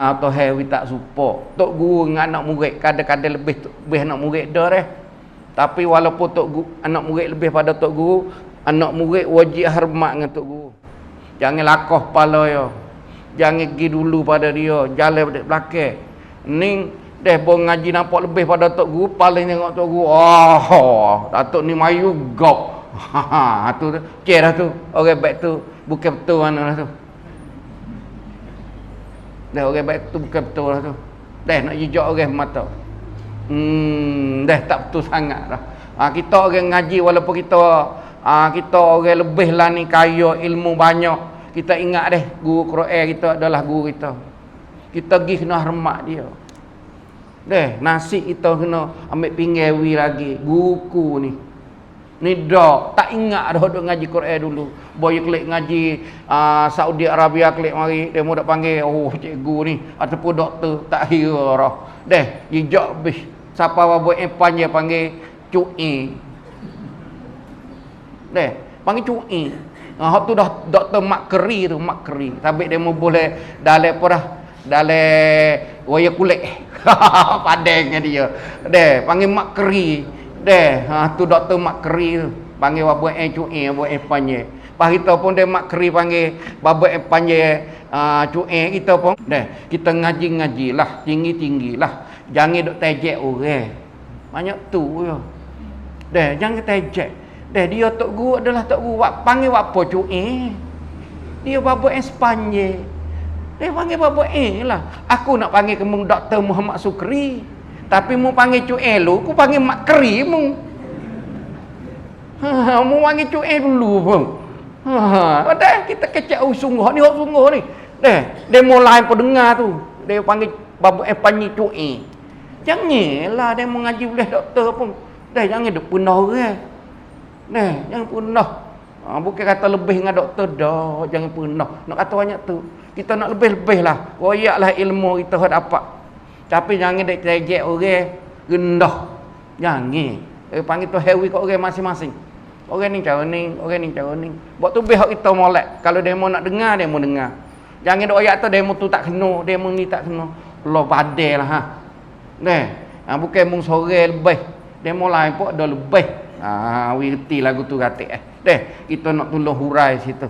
atau hewi tak supo. Tok guru dengan anak murid kadang-kadang lebih lebih anak murid dah eh tapi walaupun tok guru, anak murid lebih pada tok guru anak murid wajib hormat dengan tok guru. Jangan lakoh kepala yo. Jangan pergi dulu pada dia jalan pada belakang. Ni deh bon ngaji nampak lebih pada tok guru paling tengok tok guru oh datuk ni mayu gop ha tu cek dah tu. Orang baik tu bukan betul mana tu Dah orang baik tu bukan betul lah tu. Dah nak jejak orang mata. Hmm, dah tak betul sangat dah. Ha, kita orang ngaji walaupun kita ha, kita orang lebih lah ni kaya ilmu banyak. Kita ingat deh guru Quran kita adalah guru kita. Kita pergi kena hormat dia. Deh, nasi kita kena ambil pinggir lagi. Guruku ni. Ni dah tak ingat dah duk ngaji Quran dulu. Boy klik ngaji uh, Saudi Arabia klik mari mau dak panggil oh cikgu ni ataupun doktor tak kira dah. Deh, jejak bis. Siapa wa buat empan dia panggil cu'i. Deh, panggil cu'i. Ah uh, tu dah doktor Makri tu, Makri. Tapi dia mau boleh dalam apa dah? Dalam waya kulit. Padangnya dia. Deh, panggil Makri. Deh, ha tu doktor Makri tu. Panggil wa buat cu'i, buat empanye. Pas kita pun dia Makri panggil baba empanye uh, cu'i kita pun. Deh, kita ngaji-ngaji lah, tinggi-tinggi lah. Jangan duk tejek orang. Banyak tu ya. Deh, jangan tejek. Deh, dia tok guru adalah tok guru. Wak, panggil apa cu'i? Dia baba empanye. Dia panggil baba eh lah. Aku nak panggil kemung Dr. Muhammad Sukri. Tapi mu panggil cu elu, ku panggil mak keri mu. Ha, mu panggil cu dulu pun. Ha, dah kita kecek oh, sungguh ni, oh, sungguh ni. Deh, dia mulai pun dengar tu. Dia panggil babu eh panggil cu e. Janganlah dia mengaji boleh doktor pun. Deh, jangan duk punah orang. Deh, jangan punah. Ha, bukan kata lebih dengan doktor dah, jangan punah. Nak kata banyak tu. Kita nak lebih-lebih lah. Royaklah ilmu kita dapat. Tapi jangan dek terjek orang rendah. Jangan. Eh panggil tu hewi kat orang masing-masing. Orang ni cara ni, orang ni cara ni. Buat tu behak kita molek. Kalau demo nak dengar, demo dengar. Jangan dok ayat tu demo tu tak kena, demo ni tak kena. Lo padai lah ha. Neh. Ha, bukan mung sore lebih. Demo lain pun ada lebih. Ha, wi reti lagu tu katik eh. Deh, kita nak tolong hurai situ.